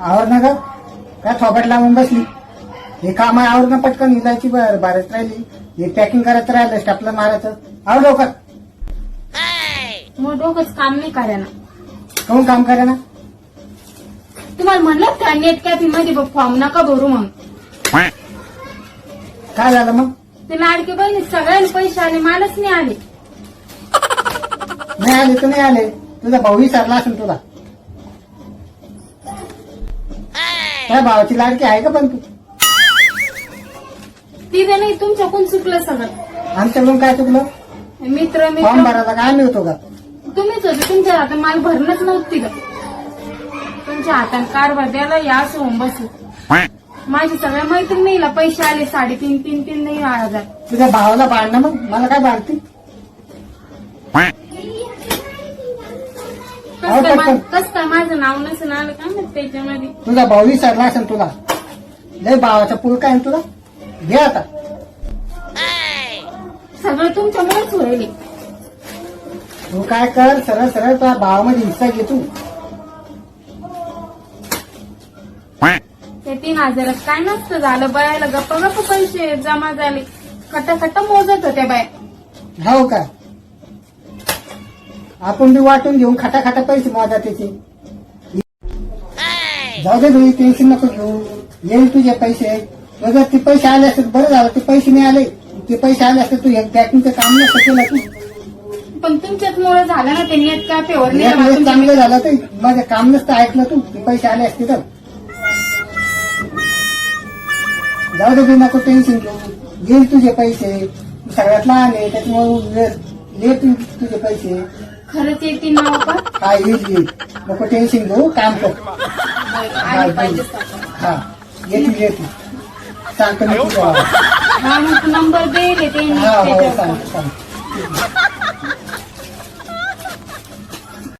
आवर ना ग? काय थोबट लावून बसली? हे काम आहे आवर ना पटकन इलायची भारत राहिली. हे पॅकिंग करायचं राहिलं स्टॅपला मारायचं. लवकर. मग डोकंच काम नाही करा ना कोण काम करे ना तुम्हाला म्हणलं का नेट कॅफे मध्ये फॉर्म नका भरू म्हणून? काय झालं मग? ते लाडके बहिणी सगळ्यांना पैसे आले मलाच नाही आले. नाही आले तर नाही आले. तुझा भाऊ विचारला असेल तुला. त्या भावाची लाडकी आहे का पण? तू तिथे नाही तुमच्याकडून चुकलं सगळं. आमच्याकडून काय चुकलं? मित्र फॉर्म मित्र भरायचा काय आम्ही होतो का? तुम्हीच होते तुमच्या हातात माल भरणंच नव्हती का? तुमच्या हातात कारभार द्यायला या असं होऊन बसू माझी सगळ्या मैत्रिणीला पैसे आले साडेतीन तीन तीन नाही हजार. तुझ्या भावाला बांध ना मग? मला काय बांधते कसं काय मा- कसं काय माझं नाव नसेल आलं का? त्याच्यामध्ये तुझा भाऊ विचारला असेल तुला. लय भावाचा पुल काय आहे तुला? घे आता. सगळं तुमच्यामुळेच होईल. तू काय कर? सरळ सरळ तुझ्या भावामध्ये हिस्सा घे तू. ते तीन हजारात काय नसतं झालं. बायाला गप्प गप्प पैसे जमा झाले. खट्टा खट्टा मोजत होत्या बाया. हो का? आपण बी वाटून घेऊन खाटा खाटा पैसे मोजा त्याचे. जाऊ दे भाई टेन्शन नको घेऊ. येईल तुझे पैसे. जर ते पैसे आले असते बरं झालं. ते पैसे नाही आले ते पैसे आले असते तू पॅकिंगचं काम नसतं केलं तू. पण तुमच्याच मुळे झालं ना ते नेट कॅफेवर एक नाही वेळेस चांगलं झालं तर माझं काम नसतं ऐकलं तू. ते पैसे आले असते तर. जाऊ दे बी नको टेन्शन घेऊ. येईल तुझे पैसे. सगळ्यात लहान आहे त्याच्यामुळे तू तुझे पैसे. खरंच येते नाव का हा येईल येईल नको टेन्शन घेऊ काम कर. आले पाहिजे सगळं. हा येतील येतील. सांगतो मी तुझ्या हा मग नंबर देईल ते हा हो त्याच्यावर. सांग सांग